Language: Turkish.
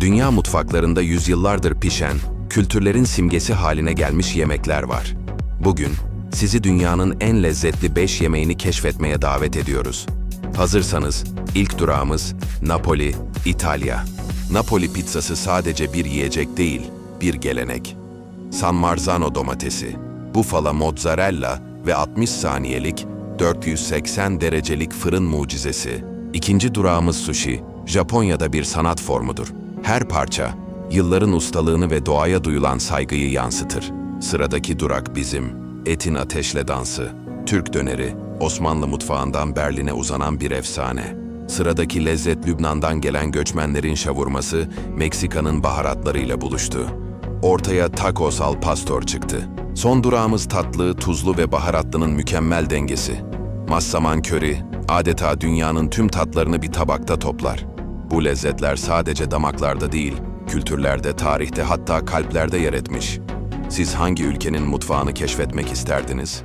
Dünya mutfaklarında yüzyıllardır pişen, kültürlerin simgesi haline gelmiş yemekler var. Bugün sizi dünyanın en lezzetli 5 yemeğini keşfetmeye davet ediyoruz. Hazırsanız ilk durağımız Napoli, İtalya. Napoli pizzası sadece bir yiyecek değil, bir gelenek. San Marzano domatesi, bufala mozzarella ve 60 saniyelik 480 derecelik fırın mucizesi. İkinci durağımız sushi, Japonya'da bir sanat formudur. Her parça, yılların ustalığını ve doğaya duyulan saygıyı yansıtır. Sıradaki durak bizim, etin ateşle dansı. Türk döneri, Osmanlı mutfağından Berlin'e uzanan bir efsane. Sıradaki lezzet Lübnan'dan gelen göçmenlerin şavurması, Meksika'nın baharatlarıyla buluştu. Ortaya tacos al pastor çıktı. Son durağımız tatlı, tuzlu ve baharatlının mükemmel dengesi. Massaman köri, adeta dünyanın tüm tatlarını bir tabakta toplar. Bu lezzetler sadece damaklarda değil, kültürlerde, tarihte hatta kalplerde yer etmiş. Siz hangi ülkenin mutfağını keşfetmek isterdiniz?